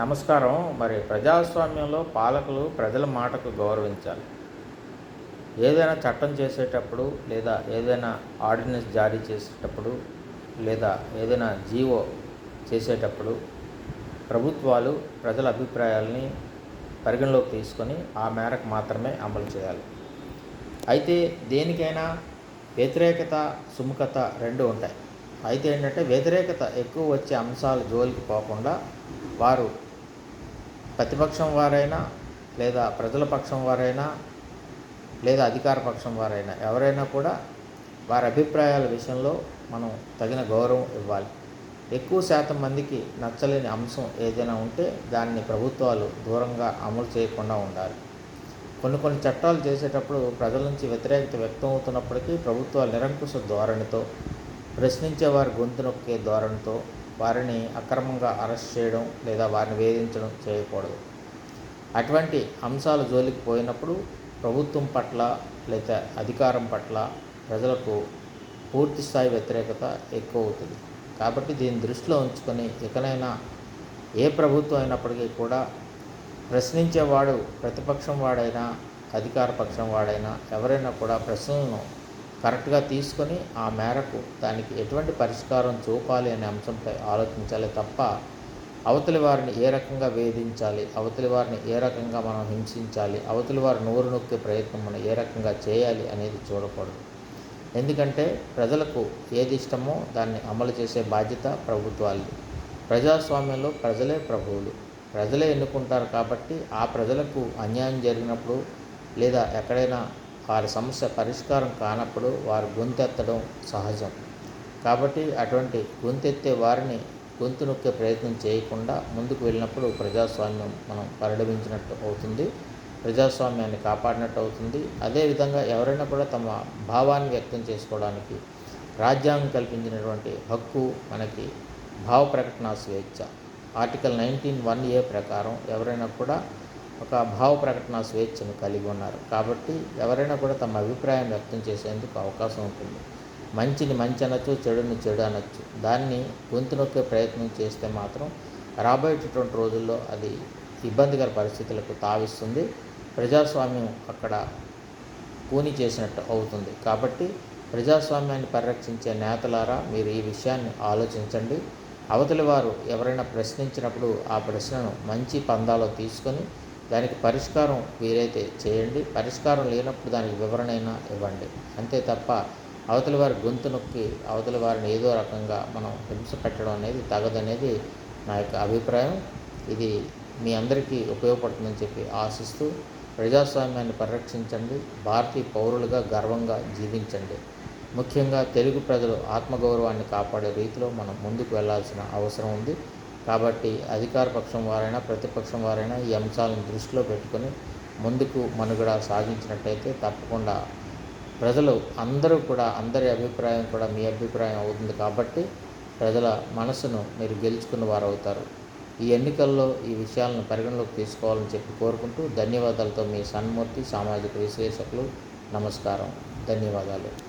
నమస్కారం. మరి ప్రజాస్వామ్యంలో పాలకులు ప్రజల మాటకు గౌరవించాలి. ఏదైనా చట్టం చేసేటప్పుడు లేదా ఏదైనా ఆర్డినెన్స్ జారీ చేసేటప్పుడు లేదా ఏదైనా జీవో చేసేటప్పుడు ప్రభుత్వాలు ప్రజల అభిప్రాయాల్ని పరిగణలోకి తీసుకొని ఆ మేరకు మాత్రమే అమలు చేయాలి. అయితే దేనికైనా వ్యతిరేకత సుముఖత రెండు ఉంటాయి. అయితే ఏంటంటే వ్యతిరేకత ఎక్కువ వచ్చే అంశాలు జోలికి పోకుండా వారు ప్రతిపక్షం వారైనా లేదా ప్రజల పక్షం వారైనా లేదా అధికార పక్షం వారైనా ఎవరైనా కూడా వారి అభిప్రాయాల విషయంలో మనం తగిన గౌరవం ఇవ్వాలి. ఎక్కువ శాతం మందికి నచ్చలేని అంశం ఏదైనా ఉంటే దాన్ని ప్రభుత్వాలు దూరంగా అమలు చేయకుండా ఉండాలి. కొన్ని కొన్ని చట్టాలు చేసేటప్పుడు ప్రజల నుంచి వ్యతిరేకత వ్యక్తం అవుతున్నప్పటికీ ప్రభుత్వాలు నిరంకుశ ధోరణితో ప్రశ్నించే వారి గొంతు నొక్కే ధోరణితో వారిని అక్రమంగా అరెస్ట్ చేయడం లేదా వారిని వేధించడం చేయకూడదు. అటువంటి అంశాల జోలికి పోయినప్పుడు ప్రభుత్వం పట్ల లేదా అధికారం పట్ల ప్రజలకు పూర్తి స్థాయి వ్యతిరేకత ఎక్కువ అవుతుంది కాబట్టి దీన్ని దృష్టిలో ఉంచుకొని ఇకనైనా ఏ ప్రభుత్వం అయినప్పటికీ కూడా ప్రశ్నించేవాడు ప్రతిపక్షం వాడైనా అధికార పక్షం వాడైనా ఎవరైనా కూడా ప్రశ్నలను కరెక్ట్గా తీసుకొని ఆ మేరకు దానికి ఎటువంటి పరిష్కారం చూపాలి అనే అంశంపై ఆలోచించాలి తప్ప అవతలి వారిని ఏ రకంగా వేధించాలి అవతలి వారిని ఏ రకంగా మనం హింసించాలి అవతలి వారి నోరు నొక్కే ప్రయత్నం మనం ఏ రకంగా చేయాలి అనేది చూడకూడదు. ఎందుకంటే ప్రజలకు ఏది ఇష్టమో దాన్ని అమలు చేసే బాధ్యత ప్రభుత్వాలది. ప్రజాస్వామ్యంలో ప్రజలే ప్రభువులు. ప్రజలే ఎన్నుకుంటారు కాబట్టి ఆ ప్రజలకు అన్యాయం జరిగినప్పుడు లేదా ఎక్కడైనా వారి సమస్య పరిష్కారం కానప్పుడు వారు గొంతెత్తడం సహజం. కాబట్టి అటువంటి గొంతెత్తే వారిని గొంతు నొక్కే ప్రయత్నం చేయకుండా ముందుకు వెళ్ళినప్పుడు ప్రజాస్వామ్యం మనం పరిడమించినట్టు అవుతుంది. ప్రజాస్వామ్యాన్ని కాపాడినట్టు అవుతుంది. అదేవిధంగా ఎవరైనా కూడా తమ భావాన్ని వ్యక్తం చేసుకోవడానికి రాజ్యాంగం కల్పించినటువంటి హక్కు మనకి భావ ప్రకటన స్వేచ్ఛ. ఆర్టికల్ నైన్టీన్ వన్ ఏ ప్రకారం ఎవరైనా కూడా ఒక భావ ప్రకటన స్వేచ్ఛను కలిగి ఉన్నారు. కాబట్టి ఎవరైనా కూడా తమ అభిప్రాయం వ్యక్తం చేసేందుకు అవకాశం ఉంటుంది. మంచిని మంచి అనొచ్చు చెడుని చెడు అనొచ్చు. దాన్ని గొంతు నొక్కే ప్రయత్నం చేస్తే మాత్రం రాబోయేటటువంటి రోజుల్లో అది ఇబ్బందికర పరిస్థితులకు తావిస్తుంది. ప్రజాస్వామ్యం అక్కడ కూని చేసినట్టు అవుతుంది. కాబట్టి ప్రజాస్వామ్యాన్ని పరిరక్షించే నేతలారా మీరు ఈ విషయాన్ని ఆలోచించండి. అవతలి వారు ఎవరైనా ప్రశ్నించినప్పుడు ఆ ప్రశ్నను మంచి పందాలో తీసుకొని దానికి పరిష్కారం వీలైతే చేయండి. పరిష్కారం లేనప్పుడు దానికి వివరణ అయినా ఇవ్వండి. అంతే తప్ప అవతలి వారి గొంతు నొక్కి అవతలి వారిని ఏదో రకంగా మనం హింస పెట్టడం అనేది తగదనేది నా యొక్క అభిప్రాయం. ఇది మీ అందరికీ ఉపయోగపడుతుందని చెప్పి ఆశిస్తూ ప్రజాస్వామ్యాన్ని పరిరక్షించండి. భారతీయ పౌరులుగా గర్వంగా జీవించండి. ముఖ్యంగా తెలుగు ప్రజలు ఆత్మగౌరవాన్ని కాపాడే రీతిలో మనం ముందుకు వెళ్ళాల్సిన అవసరం ఉంది. కాబట్టి అధికార పక్షం వారైనా ప్రతిపక్షం వారైనా ఈ అంశాలను దృష్టిలో పెట్టుకొని ముందుకు మనుగడ సాగించినట్టయితే తప్పకుండా ప్రజలు అందరూ కూడా అందరి అభిప్రాయం కూడా మీ అభిప్రాయం అవుతుంది కాబట్టి ప్రజల మనసును మీరు గెలుచుకున్న వారు అవుతారు ఈ ఎన్నికల్లో ఈ విషయాలను పరిగణలోకి తీసుకోవాలని చెప్పి కోరుకుంటూ ధన్యవాదాలతో మీ సన్మూర్తి సామాజిక విశ్లేషకులు నమస్కారం. ధన్యవాదాలు.